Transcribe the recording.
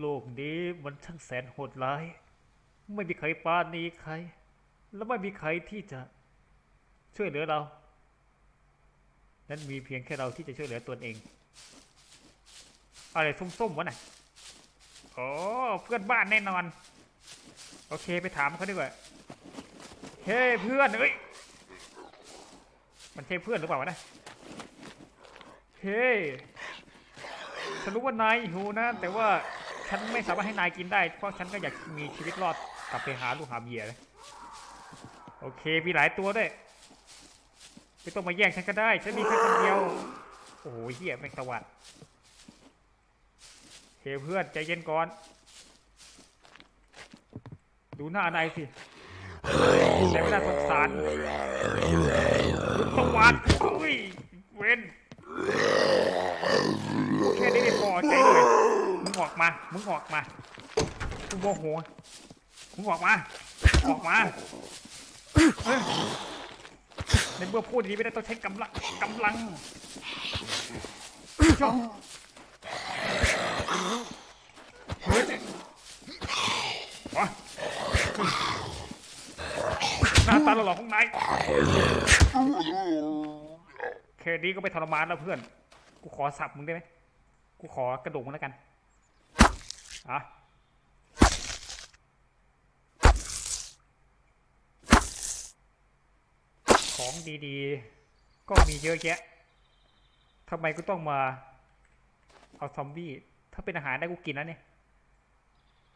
โลกนี้มันช่างแสนโหดร้าย ไม่มีใครปราณีใคร และไม่มีใครที่จะช่วยเหลือเรา นั้นมีเพียงแค่เราที่จะช่วยเหลือตนเอง อะไรส้มๆวะน่ะโอ้เพื่อนบ้านแน่นอน โอเคไปถามเขาดีกว่า เฮ้เพื่อนเอ้ย มันใช่เพื่อนหรือเปล่าวะนะเฮ้ฉันรู้ว่านายหิวนะ แต่ว่า ฉันไม่สามารถให้นายกินได้ เพราะฉันก็อยากมีชีวิตรอดกลับไปหาลูกหาเมียเลยโอเค มีหลายตัวด้วยไม่ต้องมาแย่งฉันก็ได้ ฉันมีแค่คนเดียว โอ้โหเหี้ยแม่งสวัสดเฮ้เพื่อนใจเย็นก่อน ดูหน้านายสิแต่ไม่น่าสงสารสวัสดอุ้ย เว้น แค่นี้ไม่พอใจเลย มึง ออกมา มึงออกมากูโมโห มึงออกมา ออกมาเอ้ยในเมื่อพูดอย่างนี้ไม่ได้ต้องใช้กำลังกำลังชอบเฮ้ยหน้าตาหล่อของนายแค่นี้ก็ไม่ทรมานแล้วเพื่อน กูขอสับมึงได้ไหมกูขอกระดูกมึงแล้วกัน อะของดีๆ ก็มีเยอะแยะทำไมกูต้องมา เอาซอมบี้ ถ้าเป็นอาหารได้กูกินแล้วเนี่ย